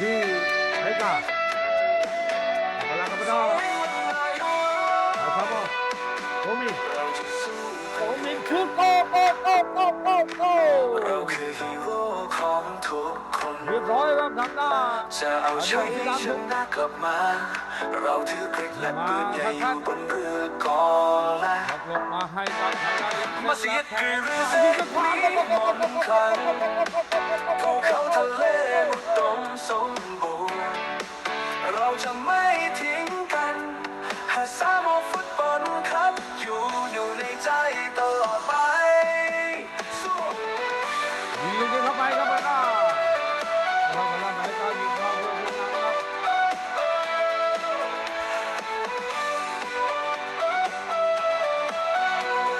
ที่ไอ้กาพลังกับพระนะครับโอมิโอมิคือโกโกโกโกโกโกเราคือฮีโร่ของทุกคนเรียบร้อยครับทางด้านจะเอาชัยชนะกลับมา เราถือเกร็ดและปืนใหญ่อยู่บนเรือกอและหักหลบมาให้กับทางด้านมาเสียคือเรือเส้ จะไม่ทิ้งกันหากสามอฟุตบอลครับ อยู่อยู่ในใจตลอดไปสู้ยิงเข้าไปครับทางด้านเรากำลังไหนการยิงเข้าเพื่อนนะครับ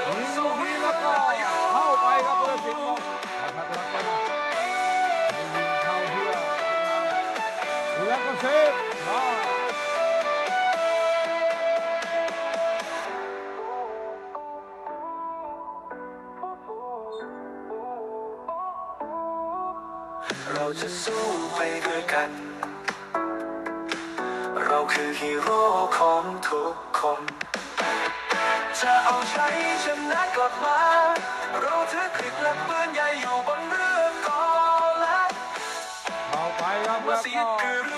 ยิงลูกนี้แล้วก็เข้าไปครับเพื่อนสิง แล้วก็เซฟมาเราจะสู้ไปด้วยกัน เราคือฮีโร่ของทุกคน จะเอาชัยชนะกลับมา เราถือคลิกและปืนใหญ่อยู่บนเรือกอและเข้าไปครับมาแล้วเสียก็ด